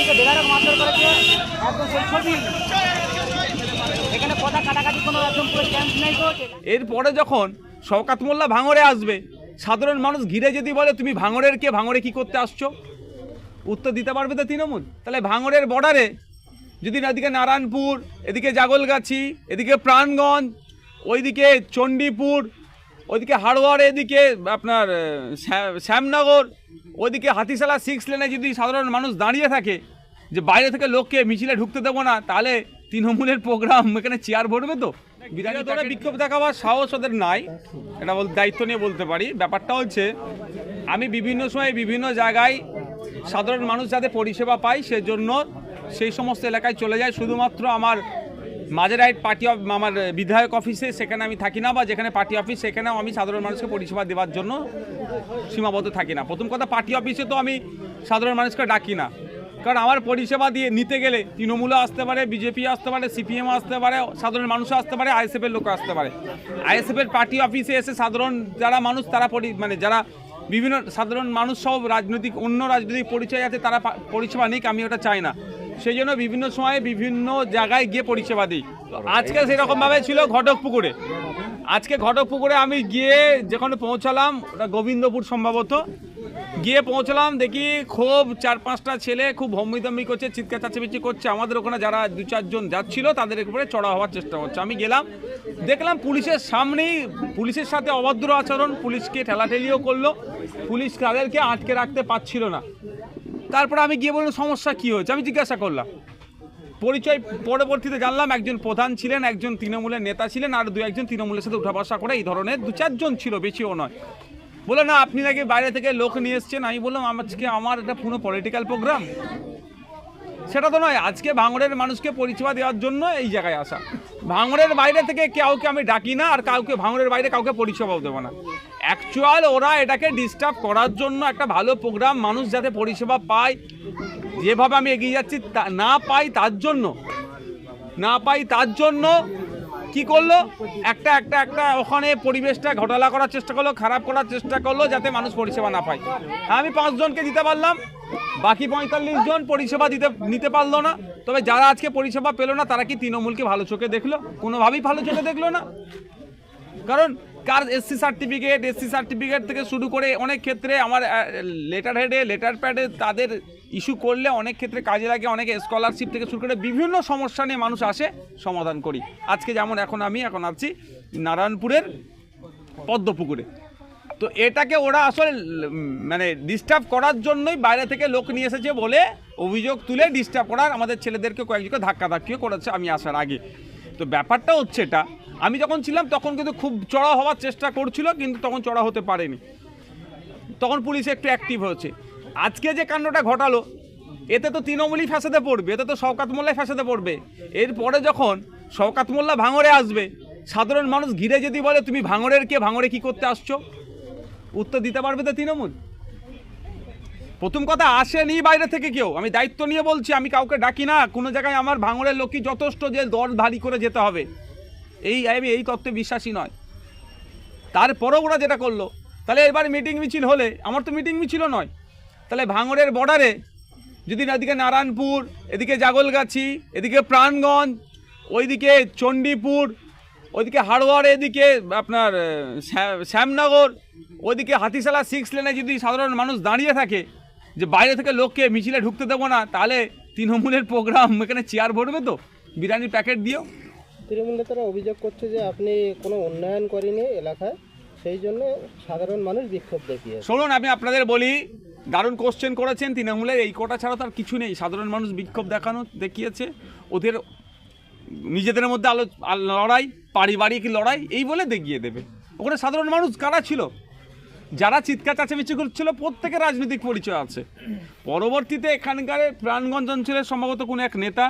দিকে বেধারক মারধর করেছে। একদম সেই ছবি। এখানে কথা কাটাকাটি কোনো একদম পুরো ক্যাম্প নেই তো। এরপরে যখন শওকাত মোল্লা ভাঙড়ে আসবে, সাধারণ মানুষ ঘিরে যদি বলে, তুমি ভাঙড়ের কে? ভাঙড়ে কি করতে আসছো? উত্তর দিতে পারবে তো তৃণমূল। তাহলে ভাঙড়ের বর্ডারে যদি এদিকে নারায়ণপুর, এদিকে জাগলগাছি, এদিকে প্রাণগঞ্জ ওইদিকে চণ্ডীপুর ওইদিকে হাড়োয়ার এদিকে আপনার শ্যামনগর ওইদিকে হাতিশালা সিক্স লেনে যদি সাধারণ মানুষ দাঁড়িয়ে থাকে যে বাইরে থেকে লোককে মিছিলে ঢুকতে দেবো না তাহলে তৃণমূলের প্রোগ্রাম এখানে চেয়ার ভরবে তো? বিরাট ধরে বিক্ষোভ দেখাবার সাহস ওদের নাই। এটা বল দায়িত্ব নিয়ে বলতে পারি। ব্যাপারটা হচ্ছে আমি বিভিন্ন সময় বিভিন্ন জায়গায় সাধারণ মানুষ যাতে পরিষেবা পায় সেজন্য সেই সমস্ত এলাকায় চলে যায়। শুধুমাত্র আমার মাঝেরাইট পার্টি অফ আমার বিধায়ক অফিসে সেখানে আমি থাকি না বা যেখানে পার্টি অফিস সেখানেও আমি সাধারণ মানুষকে পরিষেবা দেওয়ার জন্য সীমাবদ্ধ থাকি না। প্রথম কথা পার্টি অফিসে তো আমি সাধারণ মানুষকে ডাকি না। কারণ আমার পরিষেবা দিয়ে নিতে গেলে তৃণমূলও আসতে পারে বিজেপি আসতে পারে সিপিএম আসতে পারে, সাধারণ মানুষও আসতে পারে আইএসএফের লোক আসতে পারে। আইএসএফের পার্টি অফিসে এসে সাধারণ যারা মানুষ, তারা পরি- মানে যারা বিভিন্ন সাধারণ মানুষ সব রাজনৈতিক, অন্য রাজনৈতিক পরিচয় আছে, তারা পরিষেবা নিক, আমি ওটা চাই না। সেই জন্য বিভিন্ন সময়ে বিভিন্ন জায়গায় গিয়ে পরিষেবা দিই। আজকে সেরকমভাবে ছিল ঘটকপুকুরে। আজকে ঘটকপুকুরে আমি গিয়ে যেখানে পৌঁছালাম ওটা গোবিন্দপুর সম্ভবত গিয়ে পৌঁছলাম দেখি খুব চার পাঁচটা ছেলে খুব হম্মিদম্মি করছে চিৎকার চাচামেচি করছে। আমাদের ওখানে যারা দু চারজন যাচ্ছিল তাদের উপরে চড়া হওয়ার চেষ্টা করছে আমি গেলাম দেখলাম পুলিশের সামনেই পুলিশের সাথে অভদ্র আচরণ পুলিশকে ঠেলাঠেলিও করল। পুলিশ তাদেরকে আটকে রাখতে পারছিল না। তারপর আমি গিয়ে বললাম, সমস্যা কী হয়েছে? আমি জিজ্ঞাসা করলাম। পরিচয় পরবর্তীতে জানলাম একজন প্রধান ছিলেন, একজন তৃণমূলের নেতা ছিলেন, আর দু একজন তৃণমূলের সাথে উঠা বসা করে এই ধরনের দু চারজন ছিল, বেশিও নয়। বলে না, আপনি নাকি বাইরে থেকে লোক নিয়ে এসছেন? আমি বললাম, আজকে আমার এটা পুরো পলিটিক্যাল প্রোগ্রাম সেটা তো নয়, আজকে ভাঙড়ের মানুষকে পরিষেবা দেওয়ার জন্য এই জায়গায় আসা। ভাঙড়ের বাইরে থেকে কাউকে আমি ডাকি না, আর কাউকে, ভাঙড়ের বাইরে কাউকে পরিষেবাও দেবো না। অ্যাকচুয়াল ওরা এটাকে ডিস্টার্ব করার জন্য একটা ভালো প্রোগ্রাম মানুষ যাতে পরিষেবা পায়, যেভাবে আমি এগিয়ে যাচ্ছি না পাই তার জন্য। না পাই তার জন্য কি করল? একটা একটা একটা ওখানে পরিবেশটা ঘোটালা করার চেষ্টা করল, খারাপ করার চেষ্টা করল যাতে মানুষ পরিষেবা না পায়। আমি পাঁচজনকে দিতে পারলাম, বাকি পঁয়তাল্লিশ জন পরিষেবা দিতে, নিতে পারল না। তবে যারা আজকে পরিষেবা পেল না, তারা কি তৃণমূলকে ভালো চোখে দেখল? কোনোভাবেই ভালো চোখে দেখল না। কারণ কার এসসি সার্টিফিকেট এসসি সার্টিফিকেট থেকে শুরু করে অনেক ক্ষেত্রে আমার লেটার হেডে লেটার প্যাডে তাদের ইস্যু করলে অনেক ক্ষেত্রে কাজে লাগে, অনেক স্কলারশিপ থেকে শুরু করে বিভিন্ন সমস্যা নিয়ে মানুষ আসে, সমাধান করি। আজকে যেমন এখন আমি, এখন আছি নারায়ণপুরের পদ্মপুকুরে। তো এটাকে ওরা আসলে মানে ডিস্টার্ব করার জন্যই বাইরে থেকে লোক নিয়ে এসেছে বলে অভিযোগ তুলে ডিস্টার্ব করার আমাদের ছেলেদেরকে কয়েকজনকে ধাক্কা ধাক্কিও করেছে, আমি আসার আগে। তো ব্যাপারটা হচ্ছে এটা। আমি যখন ছিলাম, তখন কিন্তু খুব চড়া হওয়ার চেষ্টা করছিল, কিন্তু তখন চড়া হতে পারেনি। তখন পুলিশ একটু অ্যাক্টিভ হয়েছে। আজকে যে কাণ্ডটা ঘটালো, এতে তো তৃণমূলই ফ্যাসাদে পড়বে, এতে তো শওকাত মোল্লাই ফ্যাসাদে পড়বে। এরপরে যখন শওকাত মোল্লা ভাঙড়ে আসবে, সাধারণ মানুষ ঘিরে যদি বলে, তুমি ভাঙরের কে? ভাঙরে কি করতে আসছো? উত্তর দিতে পারবে তো তৃণমূল। প্রথম কথা, আসেনি বাইরে থেকে কেউ। আমি দায়িত্ব নিয়ে বলছি, আমি কাউকে ডাকি না। কোনো জায়গায় আমার ভাঙড়ের লোকই যথেষ্ট যে দর ভারী করে যেতে হবে। এই আমি এই তত্ত্বে বিশ্বাসী নয়। তারপরেও ওরা যেটা করল, তাহলে এবার মিটিং মিছিল হলে, আমার তো মিটিং মিছিল নয়। তাহলে ভাঙড়ের বর্ডারে যদি এদিকে নারায়ণপুর, এদিকে জাগলগাছি, এদিকে প্রাণগঞ্জ, ওইদিকে চণ্ডীপুর, ওইদিকে হাড়োয়ার এদিকে আপনার শ্যামনগর, ওইদিকে হাতিশালা সিক্স লেনে যদি সাধারণ মানুষ দাঁড়িয়ে থাকে, যে বাইরে থেকে লোককে মিছিলে ঢুকতে দেবো না, তাহলে তৃণমূলের প্রোগ্রাম এখানে চেয়ার ভরবে তো? বিরিয়ানির প্যাকেট দিও। তৃণমূল নেতারা অভিযোগ করছে যে আপনি কোনো উন্নয়ন করেনি এলাকায়, সেই জন্য সাধারণ মানুষ বিক্ষোভ দেখিয়ে শুনুন আমি আপনাদের বলি, দারুণ কোশ্চেন করেছেন তৃণমূলের, এই কোটা ছাড়া তার কিছু নেই। সাধারণ মানুষ বিক্ষোভ দেখানো, দেখিয়েছে। ওদের নিজেদের মধ্যে আলো লড়াই, পারিবারিক লড়াই, এই বলে দেখিয়ে দেবে। ওখানে সাধারণ মানুষ কারা ছিল? যারা চিৎকার চাচামেচি করছিল, প্রত্যেকের রাজনৈতিক পরিচয় আছে। পরবর্তীতে এখানকার প্রাণগঞ্জ অঞ্চলের সম্ভবত কোনো এক নেতা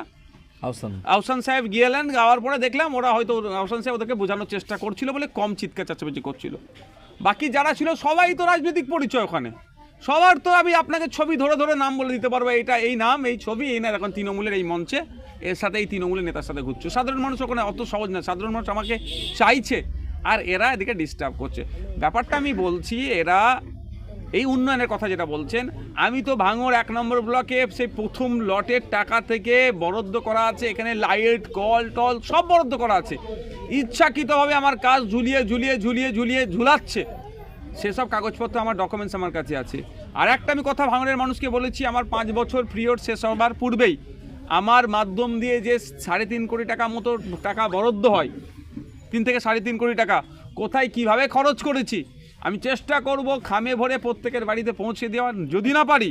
আহসান। সাহেব গিয়েলেন, যাওয়ার পরে দেখলাম ওরা হয়তো আহসান সাহেব ওদেরকে বোঝানোর চেষ্টা করছিল বলে কম চিৎকার চাচামেচি করছিল। বাকি যারা ছিল, সবাই তো রাজনৈতিক পরিচয় ওখানে। সবার তো আমি আপনাকে ছবি ধরে ধরে নাম বলে দিতে পারব এটা এই নাম, এই ছবি, এই না এখন তৃণমূলের এই মঞ্চে। এর সাথে এই তৃণমূলের নেতার সাথে ঘুরছে। সাধারণ মানুষ ওখানে অত সহজ না। সাধারণ মানুষ আমাকে চাইছে, আর এরা এদিকে ডিস্টার্ব করছে। ব্যাপারটা আমি বলছি, এরা এই উন্নয়নের কথা যেটা বলছেন, আমি তো ভাঙর এক নম্বর ব্লকে সেই প্রথম লটের টাকা থেকে বরাদ্দ করা আছে, এখানে লাইট, কল, টল সব বরাদ্দ করা আছে। ইচ্ছাকৃতভাবে আমার কাজ ঝুলিয়ে ঝুলিয়ে ঝুলিয়ে ঝুলিয়ে ঝুলাচ্ছে। সেসব কাগজপত্র আমার ডকুমেন্টস আমার কাছে আছে। আর একটা আমি কথা ভাঙড়ের মানুষকে বলেছি, আমার পাঁচ বছর পিরিয়ড শেষ হবার পূর্বেই আমার মাধ্যম দিয়ে যে সাড়ে তিন কোটি টাকা মতো টাকা বরাদ্দ হয়, তিন থেকে সাড়ে তিন কোটি টাকা, কোথায় কীভাবে খরচ করেছি? আমি চেষ্টা করব খামে ভরে প্রত্যেকের বাড়িতে পৌঁছে দেওয়ার। যদি না পারি,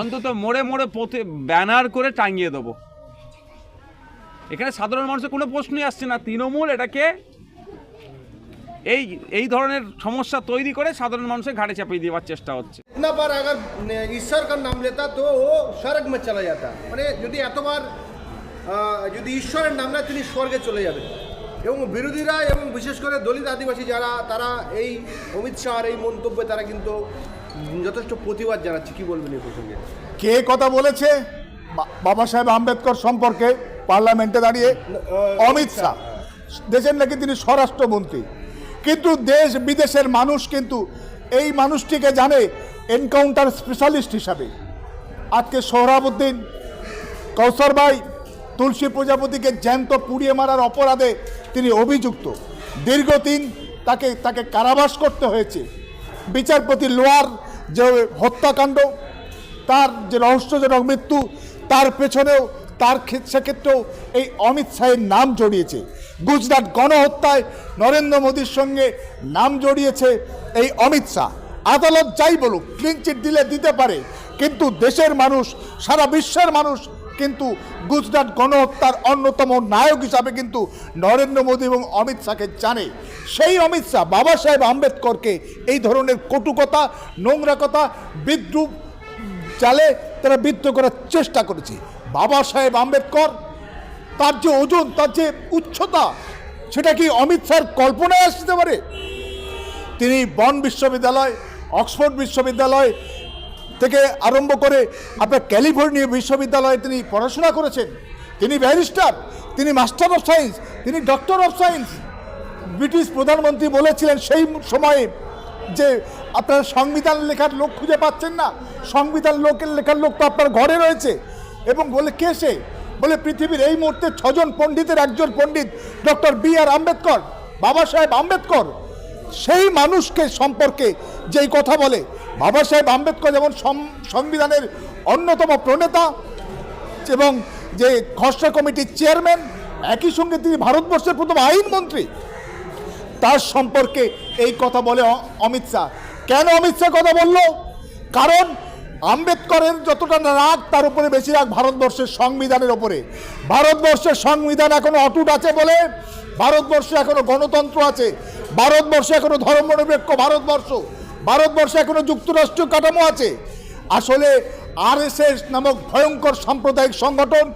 অন্তত মোড়ে মোড়ে পথে ব্যানার করে টাঙিয়ে দেবো। এখানে সাধারণ মানুষের কোনো প্রশ্নই আসছে না। তৃণমূল এটাকে এই এই ধরনের সমস্যা তৈরি করে সাধারণ মানুষের ঘাটে চাপিয়ে দেওয়ার চেষ্টা হচ্ছে। না নাম লেতা, তো ও স্বর্গ চলে মানে যদি এতবার যদি ঈশ্বরের নাম নেয়, তিনি স্বর্গে চলে যাবেন। এবং বিরোধীরা এবং বিশেষ করে দলিত আদিবাসী যারা তারা এই অমিত শাহর এই মন্তব্যে তারা কিন্তু যথেষ্ট প্রতিবাদ জানাচ্ছে। কি বলবেন এই প্রসঙ্গে? কে কথা বলেছে? বাবা সাহেব আম্বেদকর সম্পর্কে পার্লামেন্টে দাঁড়িয়ে অমিত শাহ। দেশের নাকি তিনি স্বরাষ্ট্রমন্ত্রী। কিন্তু দেশ বিদেশের মানুষ কিন্তু এই মানুষটিকে জানে এনকাউন্টার স্পেশালিস্ট হিসাবে। আজকে সোহরাবুদ্দিন কৌসর ভাই তুলসী প্রজাপতিকে জ্যান্ত পুড়িয়ে মারার অপরাধে তিনি অভিযুক্ত। দীর্ঘদিন তাকে তাকে কারাবাস করতে হয়েছে। বিচারপতি লোয়ার যে হত্যাকাণ্ড, তার যে রহস্যজনক মৃত্যু, তার পেছনেও তার ক্ষে- সেক্ষেত্রেও এই অমিত শাহের নাম জড়িয়েছে। গুজরাট গণহত্যায় নরেন্দ্র মোদীর সঙ্গে নাম জড়িয়েছে এই অমিত শাহ। আদালত যাই বলুক ক্লিনচিট দিলে দিতে পারে, কিন্তু দেশের মানুষ, সারা বিশ্বের মানুষ কিন্তু গুজরাট গণহত্যার অন্যতম নায়ক হিসাবে কিন্তু নরেন্দ্র মোদী এবং অমিত শাহকে জানে। সেই অমিত শাহ, বাবা সাহেব আম্বেদকরকে এই ধরনের কটুকতা নোংরা কথা বিদ্রুপ চালে তারা বিদ্ধ করার চেষ্টা করেছে। বাবা সাহেব আম্বেদকর, তার যে ওজন, তার যে উচ্চতা, সেটা কি অমিত শাহর কল্পনায় আসতে পারে? তিনি বন বিশ্ববিদ্যালয়, অক্সফোর্ড বিশ্ববিদ্যালয় থেকে আরম্ভ করে আপনার ক্যালিফোর্নিয়া বিশ্ববিদ্যালয়ে তিনি পড়াশোনা করেছেন। তিনি ব্যারিস্টার, তিনি মাস্টার অফ সায়েন্স, তিনি ডক্টর অফ সায়েন্স। ব্রিটিশ প্রধানমন্ত্রী বলেছিলেন সেই সময়ে যে আপনারা সংবিধান লেখার লোক খুঁজে পাচ্ছেন না। সংবিধান লোকের লেখার লোক তো আপনার ঘরে রয়েছে। এবং বলে, কে সে? বলে, পৃথিবীর এই মুহূর্তে ছজন পণ্ডিতের একজন পণ্ডিত, doctor B R Ambedkar, Baba Saheb Ambedkar. সেই মানুষকে সম্পর্কে যেই কথা বলে বাবা সাহেব আম্বেদকর যেমন সংবিধানের অন্যতম প্রণেতা এবং যে খসড়া কমিটির চেয়ারম্যান, একই সঙ্গে তিনি ভারতবর্ষের প্রথম আইনমন্ত্রী, তার সম্পর্কে এই কথা বলে অমিত শাহ। কেন অমিত শাহ কথা বলল? কারণ আম্বেদকরের যতটা রাগ, তার উপরে বেশি রাগ ভারতবর্ষের সংবিধানের ওপরে ভারতবর্ষের সংবিধান এখনও অটুট আছে বলে ভারতবর্ষে এখনও গণতন্ত্র আছে। ভারতবর্ষে এখনও ধর্মনিরপেক্ষ ভারতবর্ষ। ভারতবর্ষে এখনও যুক্তরাষ্ট্রীয় কাঠামো আছে। আসলে আরএসএস নামক ভয়ঙ্কর সাম্প্রদায়িক সংগঠন